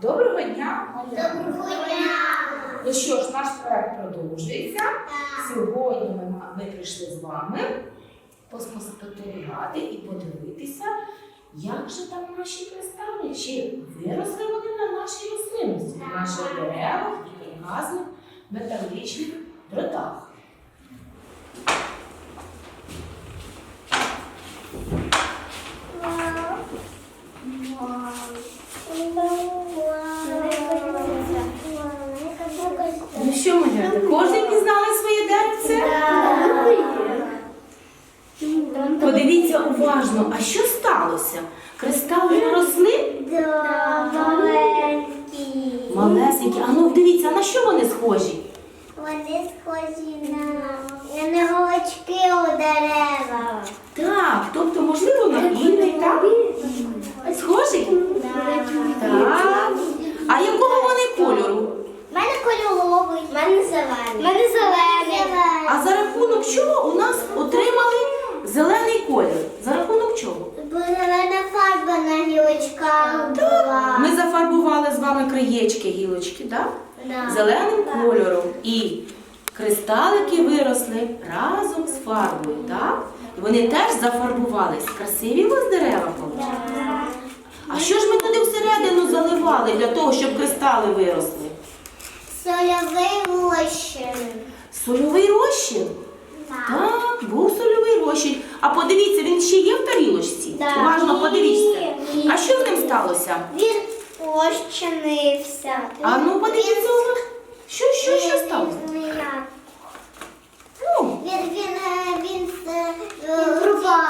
Доброго дня, малята! Доброго дня! Ну що ж, наш проект продовжується. Сьогодні ми, ми прийшли з вами поспостерігати і подивитися, як же там наші кристали, чи виросли вони на нашій рослинності, на наших деревах і прекрасних металічних дротах. Ну що, малята, кожен пізнали своє деревце? Подивіться уважно, а що сталося? Кристали росли малесенькі. А ну дивіться, на що вони схожі? Вони схожі на, на голочки у дерева. Так, тобто, можливо, на інший, так? Схожі? Так. А якого вони кольору? У мене кольоровий. У мене зелений. У мене зелений. А за рахунок чого у нас отримали зелений колір? За рахунок чого? Бо зелена фарба на гілочках була. Ми зафарбували з вами краєчки гілочки, так? Да. Зеленим кольором. І кристалики виросли разом з фарбою, так? І вони теж зафарбувались. Красиві у вас дерева вийшли? А що ж ми туди всередину заливали для того, щоб кристали виросли? Сольовий розчин. Сольовий розчин? Так, був сольовий розчин. А подивіться, він ще є в тарілочці? Так. Уважно подивіться. А що з ним сталося? Він розчинився. А ну подивіться. Що, що, що сталося? Ну, він, він, е, він, е,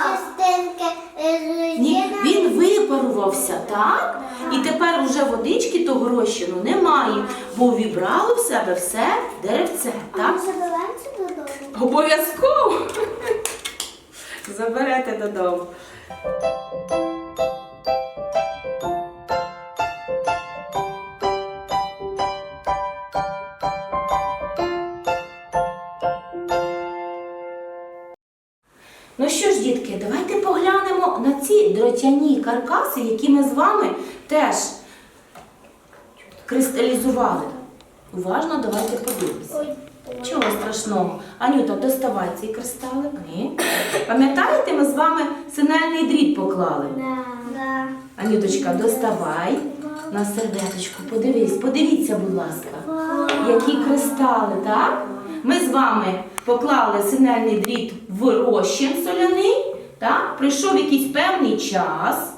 частинки е, ні, він випарувався, так? І тепер уже водички того розчину немає, бо вібрало в себе все деревце, так? додому? Обов'язково заберете додому. Дротяні каркаси, які ми з вами теж кристалізували. Уважно давайте подивимося. Чого страшного? Анюта, доставай цей кристалик. Ні. Пам'ятаєте, ми з вами синельний дріт поклали? Да. Да. Анюточка, доставай на серветочку. Подивись, подивіться, будь ласка, які кристали, так? Ми з вами поклали синельний дріт в розчин соляний, так? Прийшов якийсь певний час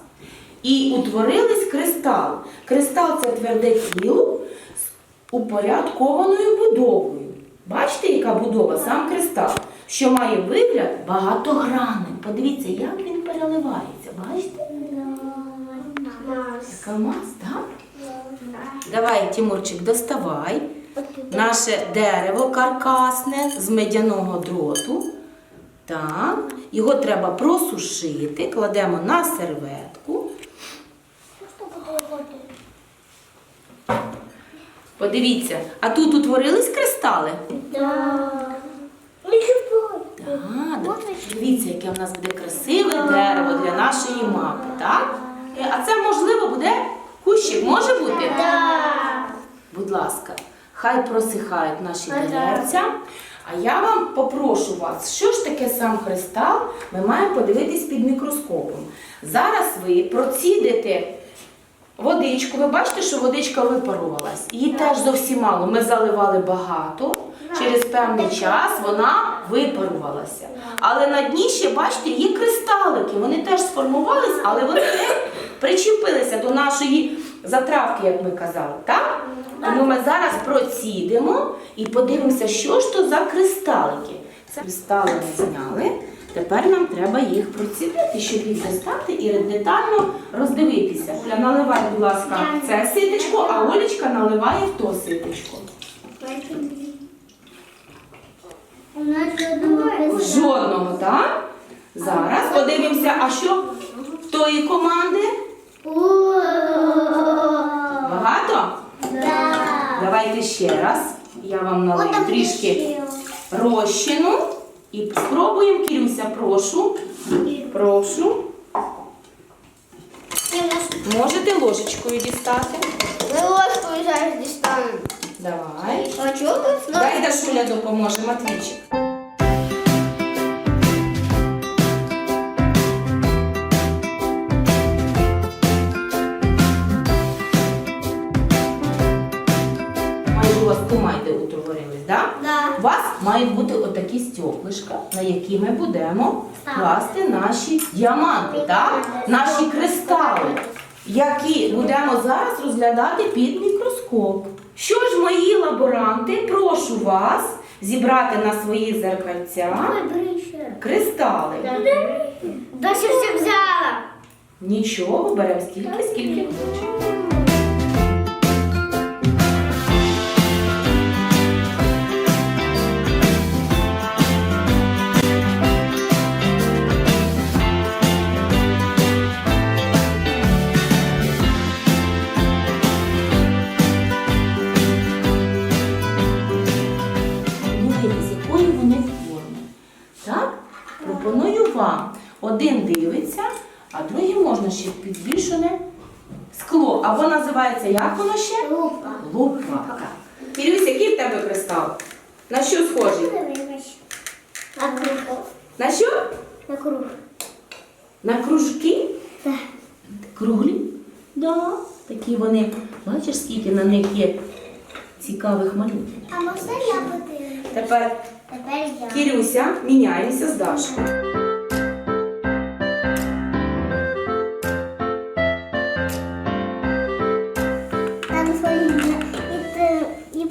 і утворились кристал. Кристал це тверде тіло з упорядкованою будовою. Бачите, яка будова, сам кристал, що має вигляд багатогранним. Подивіться, як він переливається. Бачите? Яка мас, так? Давай, Тимурчик, доставай наше дерево каркасне з медяного дроту. Так, його треба просушити, кладемо на серветку. Подивіться, а тут утворились кристали? Так, дивіться, яке в нас буде красиве дерево для нашої мапи, так? Е, А це, можливо, буде кущик, може бути? Так. Будь ласка, хай просихають наші деревця. А я вам попрошу вас, що ж таке сам кристал, ми маємо подивитись під мікроскопом. Зараз ви процідите водичку. Ви бачите, що водичка випарувалась. Її теж зовсім мало. Ми заливали багато. Через певний час вона випарувалася. Але на дні ще, бачите, є кристалики. Вони теж сформувались, але вони причепилися до нашої затравки, як ми казали. Так? Тому ми зараз процідимо і подивимося, що ж то за кристалики. Це кристали ми зняли. Тепер нам треба їх процідити, щоб їх достати і детально роздивитися. Наливай, будь ласка, це ситечко, а Олечка наливає в то ситечко. У нас жодного Жодного, так? Зараз подивимося, а що в тої команди? Багато? Давайте ще раз. Я вам налию трішки розчину. І спробуємо, Кірюся, прошу. Прошу. Можете ложечкою дістати. Ми зараз дістану. Давай. А чого Дай Дашуля допоможе, Матвійчик. Мають бути отакі стеклишка, на які ми будемо класти наші діаманти, так? наші кристали, які будемо зараз розглядати під мікроскоп. Що ж, мої лаборанти, прошу вас зібрати на свої зеркальця кристали. Даша все взяла. Нічого, беремо стільки, скільки хочемо. Пропоную. Один дивиться, а другий можна ще підбільшене скло. Або називається як воно ще? Лупа. Лупа. Кирюсь, який в тебе кристал? На що схожий? На круг. На що? На круг. На кружки? Так. Круглі? Да. Такі вони. Бачиш, скільки на них є цікавих малюнків. А можна я подивлюсь? Тепер Тепер я. Кирюся, міняємося з Дашкою.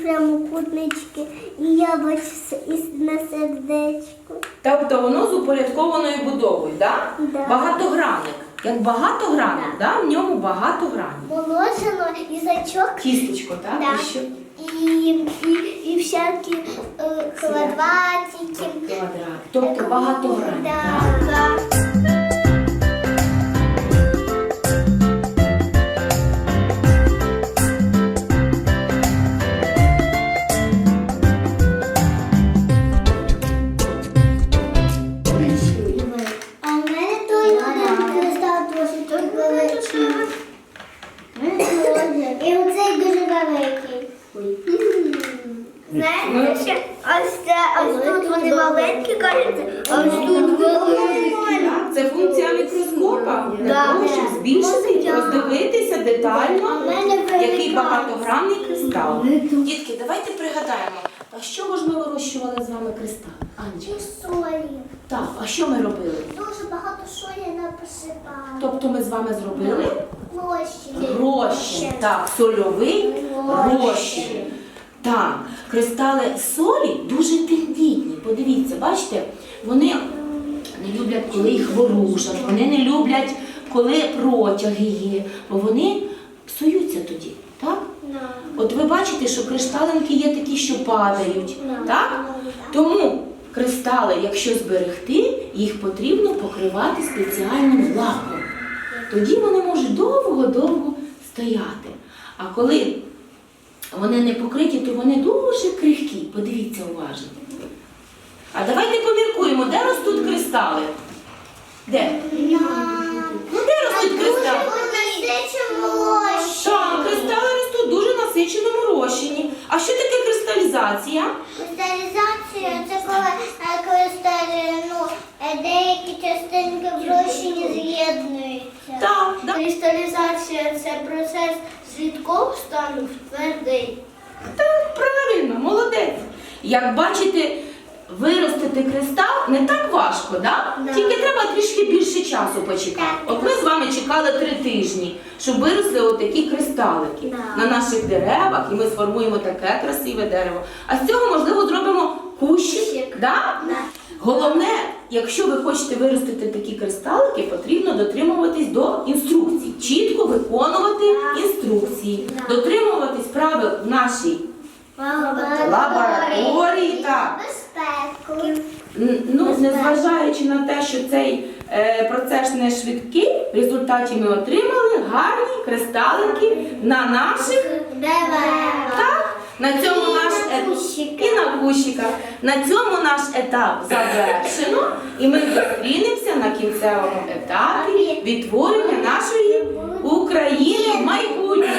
Прямокутнички, і яблучко і на сердечку. Тобто воно з упорядкованою будовою, да? Да. Багатогранник. Як багатогранник, да. в ньому багато гранів. Молочено, язичок Кісточко, так? Да. І що? і, і, і всякі е, квадратики. Квадрат. Тобто багатогранник. Да. Да. Збільшити роздивитися детально, який багатогранний кристал. Дітки, давайте пригадаємо, а з чого ж ми вирощували з вами кристал? Анечка? Солі. Так, а що ми робили? Дуже багато солі напосипали. Тобто ми з вами зробили Гроші. розчин. Так, сольовий розчин. Так, кристали солі дуже тендітні. Подивіться, бачите, вони не люблять, коли їх ворушать, вони не люблять, коли протяги є, бо вони псуються тоді. Так? От ви бачите, що кришталинки є такі, що падають. Так? Тому кристали, якщо зберегти, їх потрібно покривати спеціальним лаком. Тоді вони можуть довго-довго стояти. А коли вони не покриті, то вони дуже крихкі. Подивіться уважно. А давайте поміркуємо, де ростуть кристали? Де? Ростуть кристали? Так, кристали ростуть в дуже насиченому розчині. А що таке кристалізація? Кристалізація це коли е, кристалі, ну, е, деякі частинки в розчині з'єднуються. Так, да. Кристалізація це процес з стану в твердий. Так, правильно, молодець. Як бачите, виростити кристал не так важко, да? Да. тільки треба трішки більше часу почекати. Так. От ми з вами чекали три тижні, щоб виросли отакі кристалики Да. на наших деревах, і ми сформуємо таке красиве дерево. А з цього, можливо, зробимо кущик. Да? Да. Головне, якщо ви хочете виростити такі кристалики, потрібно дотримуватись до інструкцій, чітко виконувати інструкції, дотримуватись правил в нашій лабораторії. Так. Ну, незважаючи на те, що цей е, процес не швидкий, в результаті ми отримали гарні кристалики на наших Дерева. так, на цьому І наш на ет- кущиках. і на кущиках. На цьому наш етап завершено, і ми зустрінемося на кінцевому етапі відтворення нашої України в майбутньому.